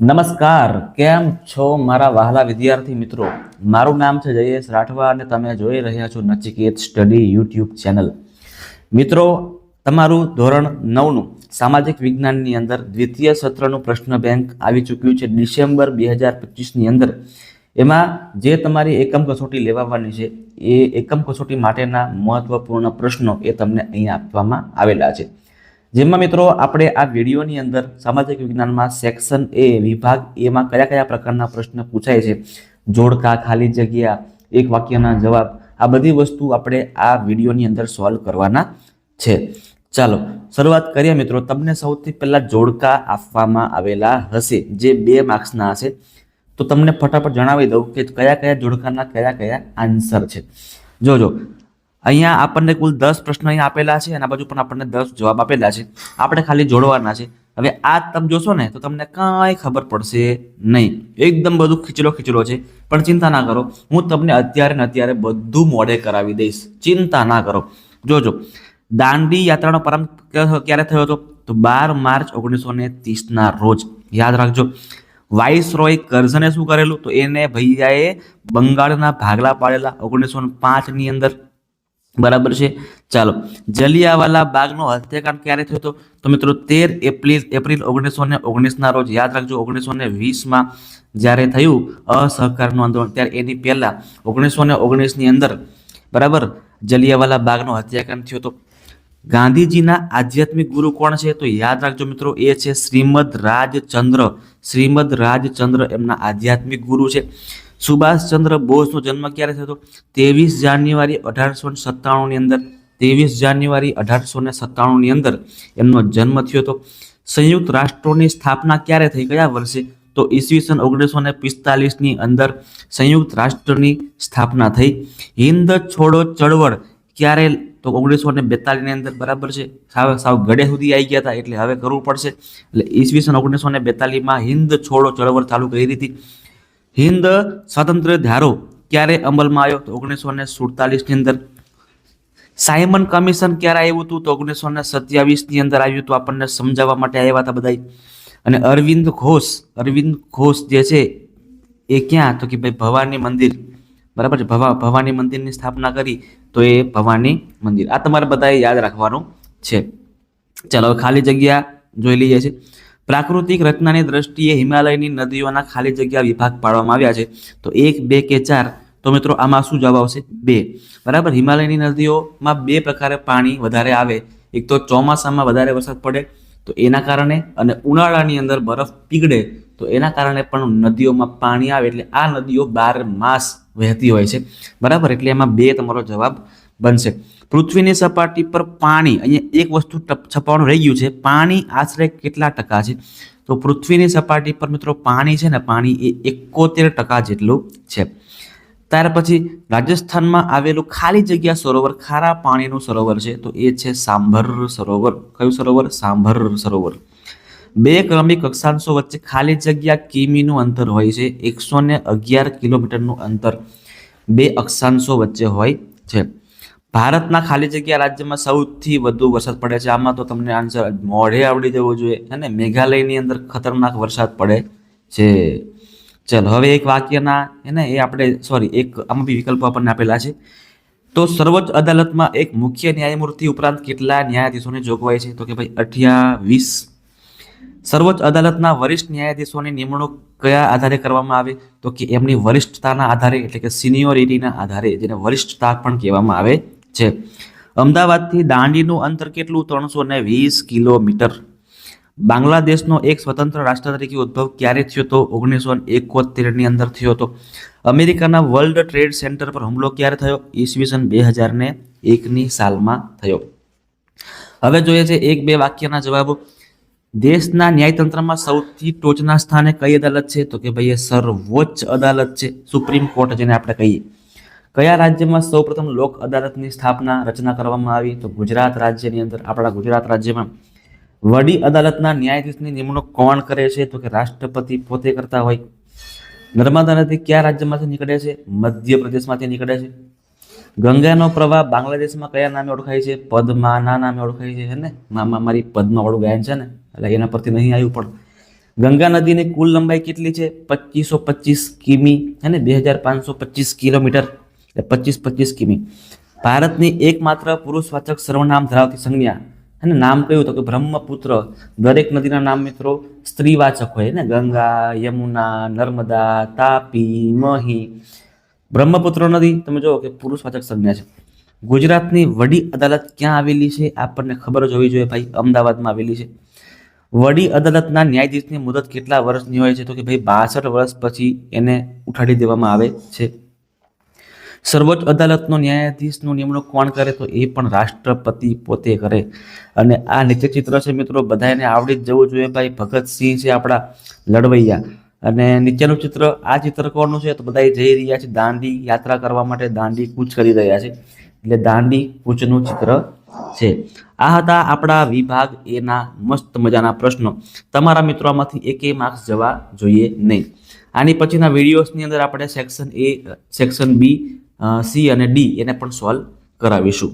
નમસ્કાર, કેમ છો મારા વહાલા વિદ્યાર્થી મિત્રો? મારું નામ છે જયેશ રાઠવા અને તમે જોઈ રહ્યા છો નચિકેત સ્ટડી યુટ્યુબ ચેનલ. મિત્રો, તમારું ધોરણ નવનું સામાજિક વિજ્ઞાનની અંદર દ્વિતીય સત્રનું પ્રશ્ન બેંક આવી ચૂક્યું છે ડિસેમ્બર બે હજાર પચીસની અંદર. એમાં જે તમારી એકમ કસોટી લેવાવાની છે, એ એકમ કસોટી માટેના મહત્વપૂર્ણ પ્રશ્નો એ તમને અહીંયા આપવામાં આવેલા છે. જેમાં મિત્રો આપણે આ વિડીયોની અંદર સામાજિક વિજ્ઞાનમાં સેક્શન એ વિભાગ એમાં કયા કયા પ્રકારના પ્રશ્ન પૂછાય છે? જોડકા, ખાલી જગ્યા, એક વાક્યના જવાબ, આ બધી વસ્તુ આપણે આ વિડીયોની અંદર સોલ્વ કરવાના છે. ચાલો, શરૂઆત કરીએ મિત્રો. તમને સૌથી પહેલાં જોડકા આપવામાં આવેલા હશે, જે બે માર્ક્સના હશે. તો તમને ફટાફટ જણાવી દઉં કે કયા કયા જોડકાના કયા કયા આન્સર છે. જોજો અહીંયા આપણને કુલ દસ પ્રશ્નો અહીંયા આપેલા છે, અને આ બાજુ પણ આપણને દસ જવાબ આપેલા છે. આપણે ખાલી જોડવાના છે. હવે આ તમે જોશો ને, તો તમને કાંઈ ખબર પડશે નહીં. એકદમ બધું ખીચલો ખીચલો છે. પણ ચિંતા ના કરો. હું તમને અત્યારે ને અત્યારે બધું મોડે કરાવી દઈશ. ચિંતા ના કરો. જોજો. દાંડી યાત્રાનો પ્રારંભ ક્યારે થયો હતો? તો બાર માર્ચ ઓગણીસો ને ત્રીસના રોજ. યાદ રાખજો. વાઇસરોય કરઝને શું કરેલું? તો એને ભૈયાએ બંગાળના ભાગલા પાડેલા ઓગણીસો પાંચની અંદર બરાબર છે? ચાલો. જલિયાવાલા બાગનો હત્યાકાંડ ક્યારે થયો હતો? તો મિત્રો, તેર એપ્રિલ એપ્રિલ ઓગણીસો ને ઓગણીસના રોજ, યાદ રાખજો, ઓગણીસો ને વીસમાં જ્યારે થયું અસહકારનું આંદોલન, ત્યારે એની પહેલાં ઓગણીસો ને ઓગણીસની અંદર, બરાબર, જલિયાવાલા બાગનો હત્યાકાંડ થયો હતો. ગાંધીજીના આધ્યાત્મિક ગુરુ કોણ છે? તો યાદ રાખજો મિત્રો, એ છે શ્રીમદ રાજચંદ્ર. શ્રીમદ રાજચંદ્ર એમના આધ્યાત્મિક ગુરુ છે. સુભાષચંદ્ર બોઝનો જન્મ ક્યારે થયો ત્રેવીસ જાન્યુઆરી અઢારસો સત્તાણુંની અંદર. ત્રેવીસ જાન્યુઆરી અઢારસો સત્તાણુંની અંદર એમનો જન્મ થયો હતો. સંયુક્ત રાષ્ટ્રોની સ્થાપના ક્યારે થઈ? ગયા વર્ષે? તો ઈસવીસન ઓગણીસો ને પિસ્તાલીસની અંદર સંયુક્ત રાષ્ટ્રની સ્થાપના થઈ. હિન્દ છોડો ચળવળ ક્યારે? તો ઓગણીસો ને બેતાલીસની અંદર. બરાબર છે? સાવ સાવ ગળે સુધી આવી ગયા હતા, એટલે હવે કરવું પડશે. એટલે ઈસવીસન ઓગણીસો ને બેતાલીસમાં હિન્દ છોડો ચળવળ ચાલુ કરી હતી હિન્દ સ્વાતંત્ર્ય ધારો ક્યારે અમલમાં આવ્યો? તો ઓગણીસો ને સુડતાલીસની અંદર. સાયમન કમિશન ક્યારે આવ્યું હતું? તો ઓગણીસો ને સત્યાવીસની અંદર આવ્યું હતું. આપણને સમજાવવા માટે આવ્યા હતા બધા અને અરવિંદ ઘોષ અરવિંદ ઘોષ જે છે, એ ક્યાં? તો કે ભાઈ ભવાની મંદિર. બરાબર છે? ભવા, ભવાની મંદિરની સ્થાપના કરી. તો એ ભવાની મંદિર. આ તમારે બધાએ યાદ રાખવાનું છે. ચાલો ખાલી જગ્યા જોઈ લઈએ છે પ્રાકૃતિક રચનાની દ્રષ્ટિએ હિમાલયની નદીઓના ખાલી જગ્યા વિભાગ પાડવામાં આવ્યા છે. તો એક, બે કે ચાર? તો મિત્રો આમાં શું જવાબ આવશે? બે. બરાબર? હિમાલયની નદીઓમાં બે પ્રકારે પાણી વધારે આવે. એક તો ચોમાસામાં વધારે વરસાદ પડે, તો એના કારણે અને ઉનાળાની અંદર બરફ પીગળે, તો એના કારણે પણ નદીઓમાં પાણી આવે. એટલે આ નદીઓ બાર માસ વહેતી હોય છે. બરાબર? એટલે એમાં બે તમારો જવાબ બનશે. પૃથ્વીની સપાટી પર પાણી, અહીંયા એક વસ્તુ છપાવાનું રહી ગયું છે. પાણી આશરે કેટલા ટકા છે? તો પૃથ્વીની સપાટી પર મિત્રો પાણી છે ને, પાણી એ એકોતેર ટકા જેટલું છે. ત્યાર પછી રાજસ્થાનમાં આવેલું ખાલી જગ્યા સરોવર, ખારા પાણીનું સરોવર છે. તો એ છે સાંભર સરોવર. કયું સરોવર? સાંભર સરોવર. બે ક્રમિક અક્ષાંશો વચ્ચે ખાલી જગ્યા કિમીનું અંતર હોય છે. એકસો ને અગિયાર કિલોમીટરનું અંતર બે અક્ષાંશો વચ્ચે હોય છે. ભારતના ખાલી જગ્યા રાજ્યમાં સૌથી વધુ વરસાદ પડે છે. આમાં તો તમને આન્સર મોઢે આવડી જવો જોઈએ. અને મેઘાલયની અંદર ખતરનાક વરસાદ પડે છે. ચલો, હવે એક વાક્યના હે ને એ આપણે સોરી એક આમાં બી વિકલ્પો આપણને આપેલા છે. તો સર્વોચ્ચ અદાલતમાં એક મુખ્ય ન્યાયમૂર્તિ ઉપરાંત કેટલા ન્યાયાધીશોની જોગવાઈ છે? તો કે ભાઈ, અઠ્યાવીસ સર્વોચ્ચ અદાલતના વરિષ્ઠ ન્યાયાધીશોની નિમણૂક કયા આધારે કરવામાં આવે? તો કે એમની વરિષ્ઠતાના આધારે, એટલે કે સિનિયોરિટીના આધારે, જેને વરિષ્ઠતા પણ કહેવામાં આવે છે. અમદાવાદથી દાંડીનું અંતર કેટલું? ત્રણસો ને વીસ કિલોમીટર. બાંગ્લાદેશનો એક સ્વતંત્ર રાષ્ટ્ર તરીકે ઉદ્ભવ ક્યારે થયો તો? ઓગણીસો એકોતેરની અંદર થયો હતો. અમેરિકાના વર્લ્ડ ટ્રેડ સેન્ટર પર હુમલો ક્યારે થયો? ઈસવીસન બે હજાર ને એકની સાલમાં થયો. હવે જોઈએ છે એક બે વાક્યના જવાબો. દેશના ન્યાયતંત્રમાં સૌથી ટોચના સ્થાને કઈ અદાલત છે? તો કે ભાઈ એ સર્વોચ્ચ અદાલત છે, સુપ્રીમ કોર્ટ જેને આપણે કહીએ. કયા રાજ્યમાં સૌપ્રથમ લોક અદાલતની સ્થાપના રચના કરવામાં આવી? તો ગુજરાત રાજ્યની અંદર, આપણા ગુજરાત રાજ્યમાં વડી અદાલતના ન્યાયાધીશની નિમણૂક કોણ કરે છે? તો કે રાષ્ટ્રપતિ પોતે કરતા હોય. નર્મદા નદી કયા રાજ્યમાંથી નીકળે છે? મધ્યપ્રદેશમાંથી નીકળે છે. ગંગાનો પ્રવાહ બાંગ્લાદેશમાં કયા નામે ઓળખાય છે? પદ્માના નામે ઓળખાય છે ને? મામા મારી પદ્માવાળું ગાયન છે ને? એટલે એના પરથી નહીં આવ્યું પણ. ગંગા નદીની કુલ લંબાઈ કેટલી છે? પચીસો પચીસ કિમી અને બે હજાર પાંચસો પચીસ કિલોમીટર. એટલે પચીસ પચીસ કિમી. ભારતની એકમાત્ર પુરુષવાચક સર્વનામ ધરાવતી સંજ્ઞા. અને નામ કયું? તો કે બ્રહ્મપુત્ર. દરેક નદીના નામ મિત્રો સ્ત્રીવાચક હોય ને? ગંગા, યમુના, નર્મદા, તાપી, મહી. બ્રહ્મપુત્ર નદી, તમે જુઓ કે પુરુષવાચક સંજ્ઞા છે. ગુજરાતની વડી અદાલત ક્યાં આવેલી છે? આપણને ખબર જ હોવી જોઈએ ભાઈ, અમદાવાદમાં આવેલી છે. વડી અદાલતના ન્યાયાધીશની મુદત કેટલા વર્ષની હોય છે? તો કે ભાઈ, બાસઠ વર્ષ પછી એને ઉઠાડી દેવામાં આવે છે. સર્વોચ્ચ અદાલતનો ન્યાયાધીશનું નિમણૂક કોણ કરે? તો એ પણ રાષ્ટ્રપતિ પોતે કરે. અને આ નીચે ચિત્ર છે મિત્રો બધાને આવડી જ જવું જોઈએ ભાઈ. ભગતસિંહ છે આપણા લડવૈયા. અને નીચેનું ચિત્ર, આ ચિત્ર કોણનું છે? તો બધા જઈ રહ્યા છે દાંડી યાત્રા કરવા માટે, દાંડી કૂચ કરી રહ્યા છે. એટલે દાંડી કૂચનું ચિત્ર છે. આ હતા આપણા વિભાગ એના મસ્ત મજાના પ્રશ્નો. તમારા મિત્રોમાંથી એકે માર્ક્સ જવા જોઈએ નહીં. આની પછીના વિડીયોઝની અંદર આપણે section A section B C અને ડી એને પણ સોલ્વ કરાવીશું.